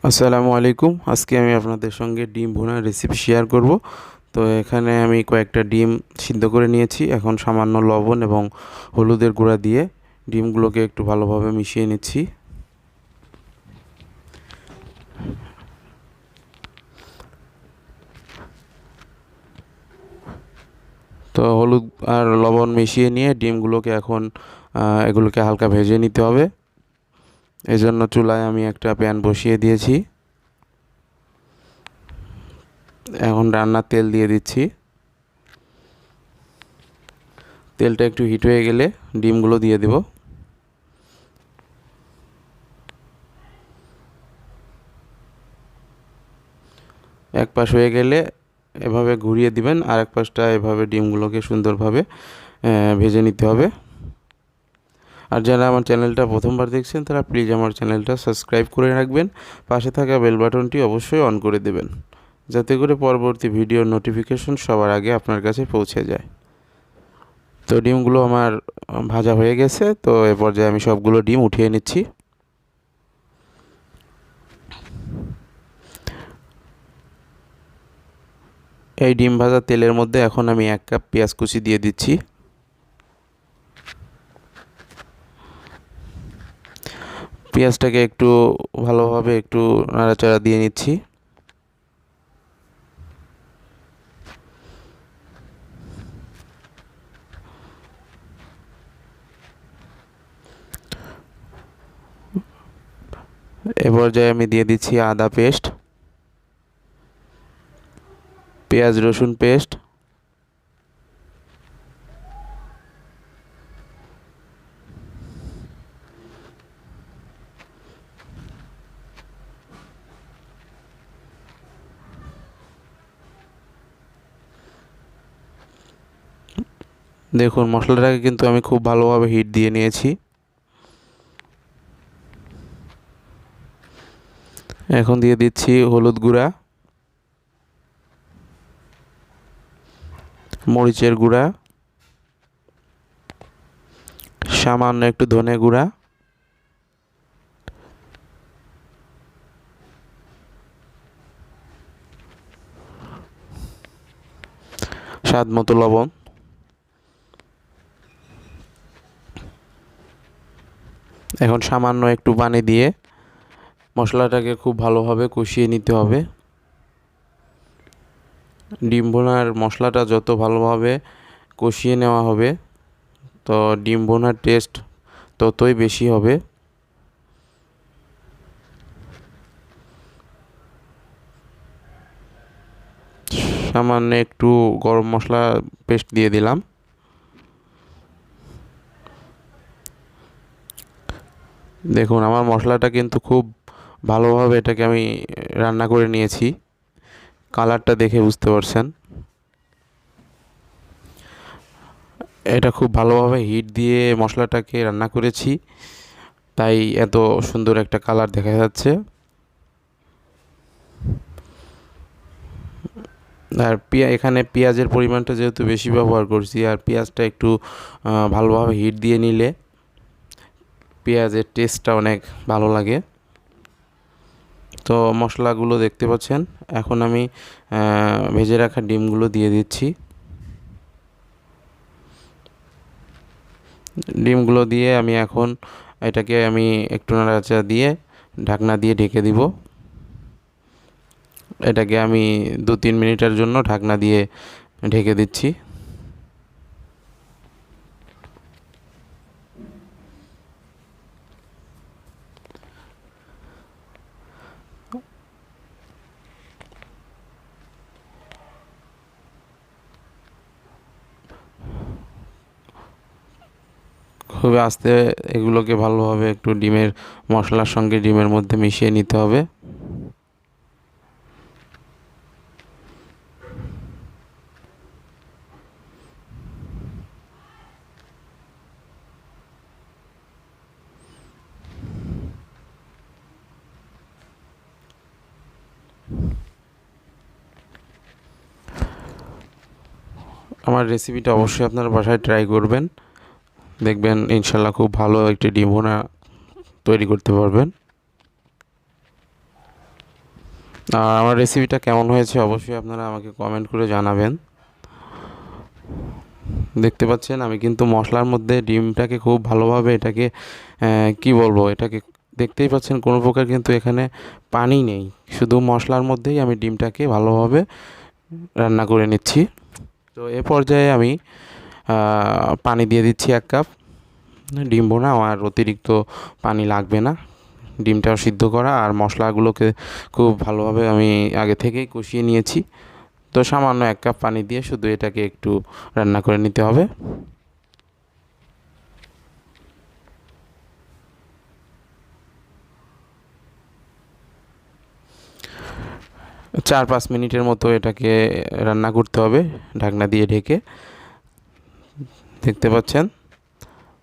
আসসালামু আলাইকুম। আজকে আমি আপনাদের সঙ্গে ডিম ভুনার রেসিপি শেয়ার করব। তো এখানে আমি কয়েকটা ডিম সিদ্ধ করে নিয়েছি। এখন সামান্য লবণ এবং হলুদের গুঁড়া দিয়ে ডিমগুলোকে একটু ভালোভাবে মিশিয়ে নিচ্ছি। তো হলুদ আর লবণ মিশিয়ে নিয়ে ডিমগুলোকে এখন এগুলোকে হালকা ভেজে নিতে হবে। এই জন্য চুলায় আমি একটা প্যান বসিয়ে দিয়েছি। এখন রান্নার তেল দিয়ে দিচ্ছি। তেলটা একটু হিট হয়ে গেলে ডিমগুলো দিয়ে দেব। এক পাশ হয়ে গেলে এভাবে ঘুরিয়ে দিবেন আর এক পাশটা এভাবে ডিমগুলোকে সুন্দরভাবে ভেজে নিতে হবে। আর যারা আমার চ্যানেলটা প্রথমবার দেখছেন, তারা প্লিজ আমার চ্যানেলটা সাবস্ক্রাইব করে রাখবেন। পাশে থাকা বেল বাটনটি অবশ্যই অন করে দেবেন, যাতে করে পরবর্তী ভিডিওর নোটিফিকেশন সবার আগে আপনার কাছে পৌঁছে যায়। তো ডিমগুলো আমার ভাজা হয়ে গেছে, তো এ পর্যায়ে আমি সবগুলো ডিম উঠিয়ে নিচ্ছি। এই ডিম ভাজা তেলের মধ্যে এখন আমি এক কাপ পেঁয়াজ কুচি দিয়ে দিচ্ছি। পেঁয়াজটাকে একটু ভালোভাবে একটু নাড়াচাড়া দিয়ে নিচ্ছি। এ পর্যায়ে আমি দিয়ে দিচ্ছি আদা পেস্ট, পেঁয়াজ রসুন পেস্ট দেখুন, মশলাটাকে কিন্তু আমি খুব ভালোভাবে হিট দিয়ে নিয়েছি। এখন দিয়ে দিচ্ছি হলুদ গুঁড়া, মরিচের গুঁড়া, সামান্য একটু ধনে গুঁড়া, স্বাদ মতো লবণ। এখন সামান্য একটু পানি দিয়ে মশলাটাকে খুব ভালোভাবে কষিয়ে নিতে হবে। ডিম ভোনার মশলাটা যত ভালোভাবে কষিয়ে নেওয়া হবে, তো ডিম ভোনার টেস্ট ততই বেশি হবে। সামান্য একটু গরম মশলা পেস্ট দিয়ে দিলাম। দেখুন, আমার মশলাটা কিন্তু খুব ভালোভাবে এটাকে আমি রান্না করে নিয়েছি। কালারটা দেখে বুঝতে পারছেন। এটা খুব ভালোভাবে হিট দিয়ে মশলাটাকে রান্না করেছি। তাই এত সুন্দর একটা কালার দেখা যাচ্ছে। আর পেঁয়া, এখানে পেঁয়াজের পরিমাণটা যেহেতু বেশি ব্যবহার করছি, আর পেঁয়াজটা একটু ভালোভাবে হিট দিয়ে নিলে পেঁয়াজের টেস্টটা অনেক ভালো লাগে। তো মশলাগুলো দেখতে পাচ্ছেন, এখন আমি ভেজে রাখা ডিমগুলো দিয়ে দিচ্ছি। ডিমগুলো দিয়ে আমি এখন এটাকে আমি একটু নাড়াচাড়া দিয়ে ঢাকনা দিয়ে ঢেকে দিব। এটাকে আমি দু তিন মিনিটের জন্য ঢাকনা দিয়ে ঢেকে দিচ্ছি। খুবই আস্তে এগুলোকে ভালোভাবে একটু ডিমের মশলার সঙ্গে ডিমের মধ্যে মিশিয়ে নিতে হবে। আমার রেসিপিটা অবশ্যই আপনার বাসায় ট্রাই করবেন। দেখবেন ইনশাল্লাহ খুব ভালো একটি ডিম ভুনা তৈরি করতে পারবেন। আর আমার রেসিপিটা কেমন হয়েছে অবশ্যই আপনারা আমাকে কমেন্ট করে জানাবেন। দেখতে পাচ্ছেন আমি কিন্তু মশলার মধ্যে ডিমটাকে খুব ভালোভাবে এটাকে কি বলব, এটাকে দেখতেই পাচ্ছেন কোনো প্রকার কিন্তু এখানে পানি নেই। শুধু মশলার মধ্যেই আমি ডিমটাকে ভালোভাবে রান্না করে নিচ্ছি। তো এ পর্যায়ে আমি পানি দিয়ে দিচ্ছি এক কাপ। ডিম বোনা আমার অতিরিক্ত পানি লাগবে না। ডিমটাও সিদ্ধ করা আর মশলাগুলোকে খুব ভালোভাবে আমি আগে থেকেই কষিয়ে নিয়েছি। তো সামান্য এক কাপ পানি দিয়ে শুধু এটাকে একটু রান্না করে নিতে হবে। চার পাঁচ মিনিটের মতো এটাকে রান্না করতে হবে, ঢাকনা দিয়ে ঢেকে। দেখতে পাচ্ছেন?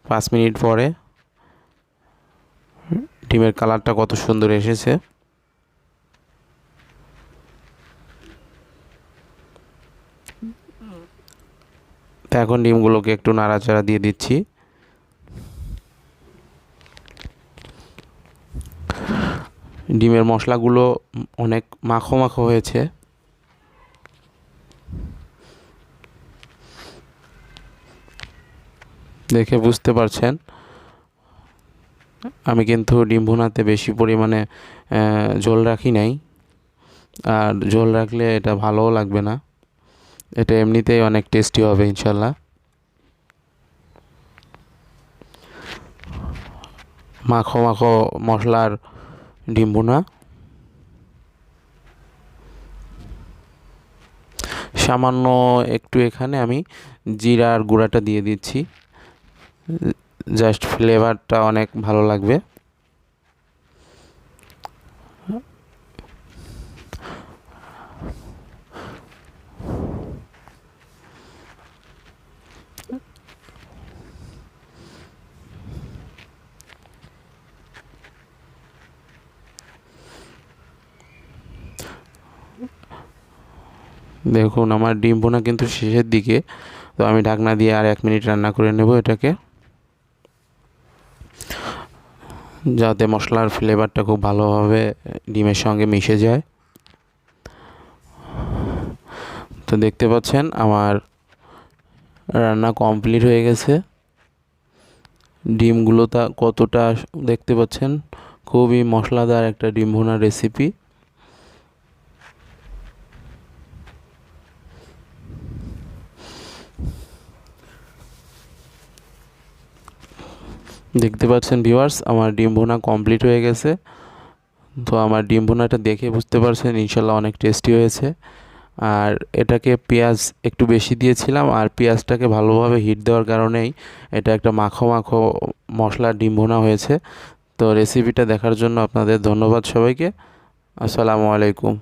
পাঁচ মিনিট পরে ডিমের কালারটা কত সুন্দর এসেছে। তো এখন ডিমগুলোকে একটু নাড়াচাড়া দিয়ে দিচ্ছি। ডিমের মশলাগুলো অনেক মাখো মাখো হয়েছে। দেখে বুঝতে পারছেন। আমি কিন্তু ডিম বেশি পরিমাণে ঝোল রাখি নাই। আর ঝোল রাখলে এটা ভালোও লাগবে না। এটা এমনিতেই অনেক টেস্টি হবে ইনশাল্লাহ মাখো মাখো মশলার ডিম ভুনা সামান্য একটু এখানে আমি জিরার গুঁড়াটা দিয়ে দিচ্ছি। জাস্ট ফ্লেভারটা অনেক ভালো লাগবে। দেখুন, আমার ডিম ভুনা কিন্তু শেষের দিকে, তো আমি ঢাকনা দিয়ে আর এক মিনিট রান্না করে নেব এটাকে। যাতে মশলার ফ্লেভারটা খুব ভালোভাবে ডিমের সঙ্গে মিশে যায়। তো দেখতে পাচ্ছেন আমার রান্না কমপ্লিট হয়ে গেছে। ডিমগুলো তা কতটা দেখতে পাচ্ছেন? খুবই মশলাদার একটা ডিম ভুনা রেসিপি দেখতে পাচ্ছেন ভিউয়ার্স আমার ডিম ভুনা কমপ্লিট হয়ে গেছে। তো আমার ডিম ভুনাটা দেখে বুঝতে পারছেন, ইনশাল্লাহ অনেক টেস্টি হয়েছে। আর এটাকে পেঁয়াজ একটু বেশি দিয়েছিলাম, আর পেঁয়াজটাকে ভালোভাবে হিট দেওয়ার কারণেই এটা একটা মাখো মাখো মশলা ডিম ভুনা হয়েছে। তো রেসিপিটা দেখার জন্য আপনাদের ধন্যবাদ সবাইকে। আসসালামু আলাইকুম।